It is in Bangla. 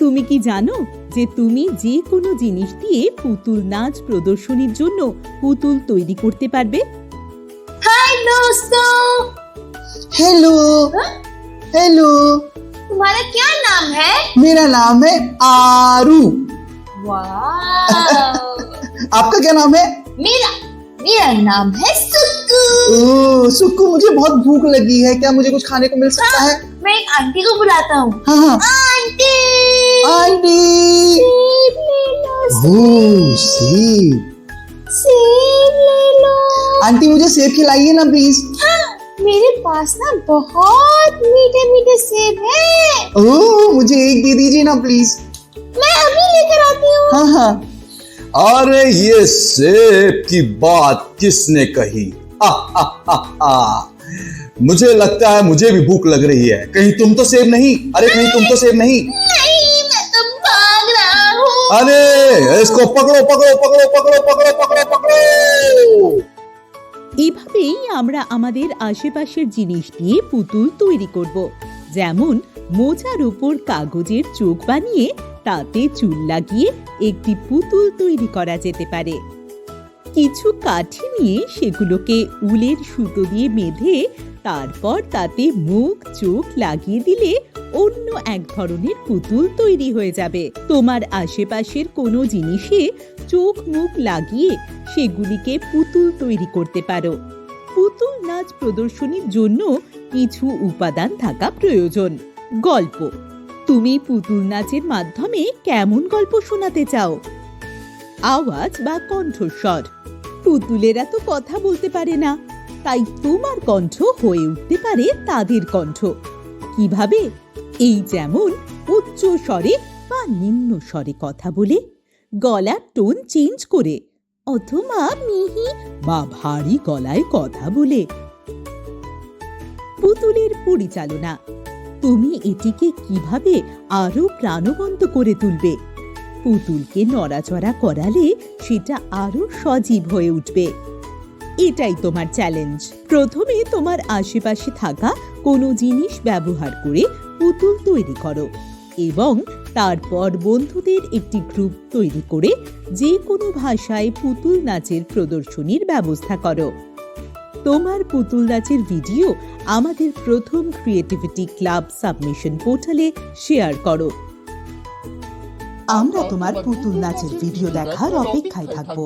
তুমি কি জানো যে তুমি যে কোনো জিনিস দিয়ে পুতুল নাচ প্রদর্শনীর জন্য পুতুল তৈরি করতে পারবে हाय दोस्तों हेलो हेलो तुम्हारा क्या नाम है मेरा नाम है आरू वाह आपका क्या नाम है मेरा मेरा नाम है सुक्कू ओ सुक्कू मुझे बहुत भूख लगी है क्या मुझे कुछ खाने को मिल सकता है मैं एक आंटी को बुलाता हूँ हाँ हाँ आंटी आंटी सेब ले लो ओ सेब सेब ले लो आंटी मुझे सेब खिलाइए ना प्लीज़ हाँ, मेरे पास ना बहुत मीठे मीठे सेब हैं। ओ मुझे एक दे दीजिए ना प्लीज़ मैं अभी लेकर आती हूँ। हाँ हाँ. अरे ये सेब की बात किसने कही? आ, आ, आ, आ। मुझे लगता है मुझे भी भूख लग रही है। कहीं तुम तो सेब नहीं? अरे कहीं तुम तो सेब नहीं अरे इसको पकड़ो पकड़ो पकड़ो पकड़ो पकड़ो पकड़ो पकड़ो এভাবেই আমরা আমাদের আশেপাশের জিনিস দিয়ে পুতুল তৈরি করব যেমন মোজার উপর কাগজের চোখ বানিয়ে তাতে চুল লাগিয়ে একটি পুতুল তৈরি করা যেতে পারে কিছু কাঠি নিয়ে সেগুলোকে উলের সুতো দিয়ে বেঁধে তারপর তাতে মুখ চোখ লাগিয়ে দিলে অন্য এক ধরনের পুতুল তৈরি হয়ে যাবে। তোমার আশেপাশের কোনো জিনিসে চোখ মুখ লাগিয়ে সেগুলিকে পুতুল তৈরি করতে পারো। পুতুল নাচ প্রদর্শনীর জন্য কিছু উপাদান থাকা প্রয়োজন। গল্প। তুমি পুতুল নাচের মাধ্যমে কেমন গল্প শোনাতে চাও? আওয়াজ বা কণ্ঠস্বর। পুতুলেরা তো কথা বলতে পারে না, তাই তোমার কণ্ঠ হয়ে উঠতে পারে তাদের কণ্ঠ। কীভাবে? এই যেমন উচ্চ স্বরে বা নিম্ন স্বরে কথা বলে, গলার টোন চেঞ্জ করে অথবা মিহি বা ভারী গলায় কথা বলে। পুতুলের পরিচালনা, তুমি এটিকে কীভাবে আরও প্রাণবন্ত করে তুলবে? পুতুলকে নড়াচড়া করালে সেটা আরও সজীব হয়ে উঠবে। এটাই তোমার চ্যালেঞ্জ প্রথমে তোমার আশেপাশে থাকা কোনো জিনিস ব্যবহার করে পুতুল তৈরি করো এবং তারপর বন্ধুদের একটি গ্রুপ তৈরি করে যে কোনো ভাষায় পুতুল নাচের প্রদর্শনীর ব্যবস্থা করো। তোমার পুতুল নাচের ভিডিও আমাদের প্রথম ক্রিয়েটিভিটি ক্লাব সাবমিশন পোর্টালে শেয়ার করো। আমরা তোমার পুতুল নাচের ভিডিও দেখার অপেক্ষায় থাকব।